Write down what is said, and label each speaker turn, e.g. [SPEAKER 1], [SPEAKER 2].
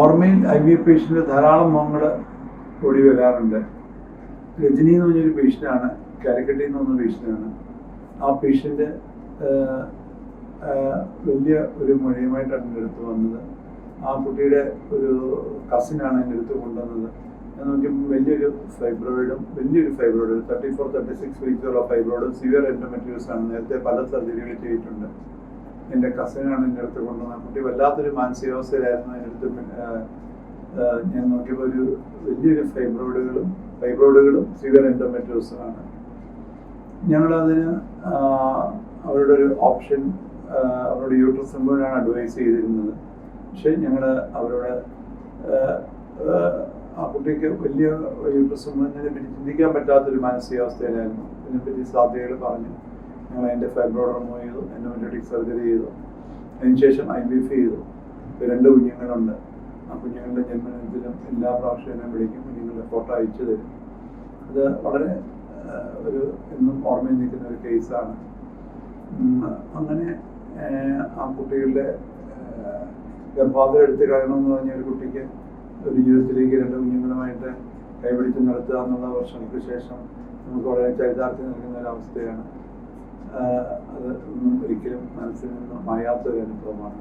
[SPEAKER 1] ഓർമ്മയിൽ I V patient ധാരാളം മുഖങ്ങൾ ഓടി വരാറുണ്ട്. രജനി എന്ന് പറഞ്ഞൊരു പേഷ്യന്റാണ് കാലിക്കട്ടിൽ നിന്ന് വന്ന പേഷ്യന്റാണ് ആ പേഷ്യന്റ് വലിയ ഒരു മൊഴിയുമായിട്ടാണ് എന്റെ അടുത്ത് വന്നത്. ആ കുട്ടിയുടെ ഒരു കസിനാണ് എന്റെ അടുത്ത് കൊണ്ടുവന്നത്. ഞാൻ നോക്കിയപ്പോൾ വലിയൊരു ഫൈബ്രോയിഡും വലിയൊരു ഫൈബ്രോയിഡും തേർട്ടി ഫോർ തേർട്ടി സിക്സ് വീക്സുള്ള ഫൈബ്രോയിഡും സിവിയർ എൻഡോമെട്രിയോസ് ആണ് നേരത്തെ പല സർജറികൾ ചെയ്തിട്ടുണ്ട്. എന്റെ കസിനാണ് എന്റെ അടുത്ത് കൊണ്ടുവന്നത്. കുട്ടി വല്ലാത്തൊരു മാനസികാവസ്ഥയിലായിരുന്നു എന്റെ അടുത്ത്. ഞാൻ നോക്കിയപ്പോൾ ഒരു വലിയൊരു ഫൈബ്രോയിഡുകളും ഫൈബ്രോയിഡുകളും സിവിയർ ആണ് ഞങ്ങളതിന് അവരുടെ ഒരു ഓപ്ഷൻ അവരുടെ യൂട്രസ് സംഭവനാണ് അഡ്വൈസ് ചെയ്തിരുന്നത്. പക്ഷേ ഞങ്ങൾ അവരോട് ആ കുട്ടിക്ക് വലിയ യൂട്രസ് സംഭവനെ പറ്റി ചിന്തിക്കാൻ പറ്റാത്തൊരു മാനസികാവസ്ഥയിലായിരുന്നു. ഇതിനെപ്പറ്റി സാധ്യതകൾ പറഞ്ഞു. ഞങ്ങൾ അതിന്റെ ഫൈബ്രോഡ് റിമൂവ് ചെയ്തു. എൻഡോമെട്രിക് സർജറി ചെയ്തു. അതിനുശേഷം ഐ ബി എഫ് ചെയ്തു. രണ്ട് കുഞ്ഞുങ്ങളുണ്ട്. ആ കുഞ്ഞുങ്ങളുടെ ജന്മദിനത്തിലും എല്ലാ പ്രാവശ്യവും എന്നെ വിളിക്കും. കുഞ്ഞുങ്ങളുടെ ഫോട്ടോ അയച്ചു തരും. അത് വളരെ ഒരു എന്നും ഓർമ്മയിൽ നിൽക്കുന്ന ഒരു കേസാണ്. അങ്ങനെ ആ, കുട്ടികളുടെ ആ, എടുത്ത് കളയണമെന്ന് പറഞ്ഞ ഒരു കുട്ടിക്ക് ഒരു ജീവിതത്തിലേക്ക് രണ്ട് കുഞ്ഞുങ്ങളുമായിട്ട് കൈപിടിച്ച് നടത്തുക എന്നുള്ള വർഷങ്ങൾക്ക് ശേഷം നമുക്ക് വളരെ ചരിതാർത്ഥ്യം നൽകുന്ന ഒരു അവസ്ഥയാണ്. ഒരിക്കലും മനസ്സിൽ നിന്ന് മായാത്ത ഒരു അനുഭവമാണ്.